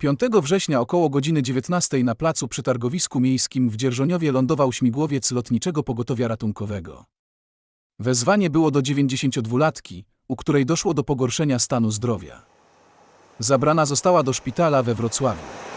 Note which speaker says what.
Speaker 1: 5 września około godziny 19 na placu przy targowisku miejskim w Dzierżoniowie lądował śmigłowiec lotniczego pogotowia ratunkowego. Wezwanie było do 92-latki, u której doszło do pogorszenia stanu zdrowia. Zabrana została do szpitala we Wrocławiu.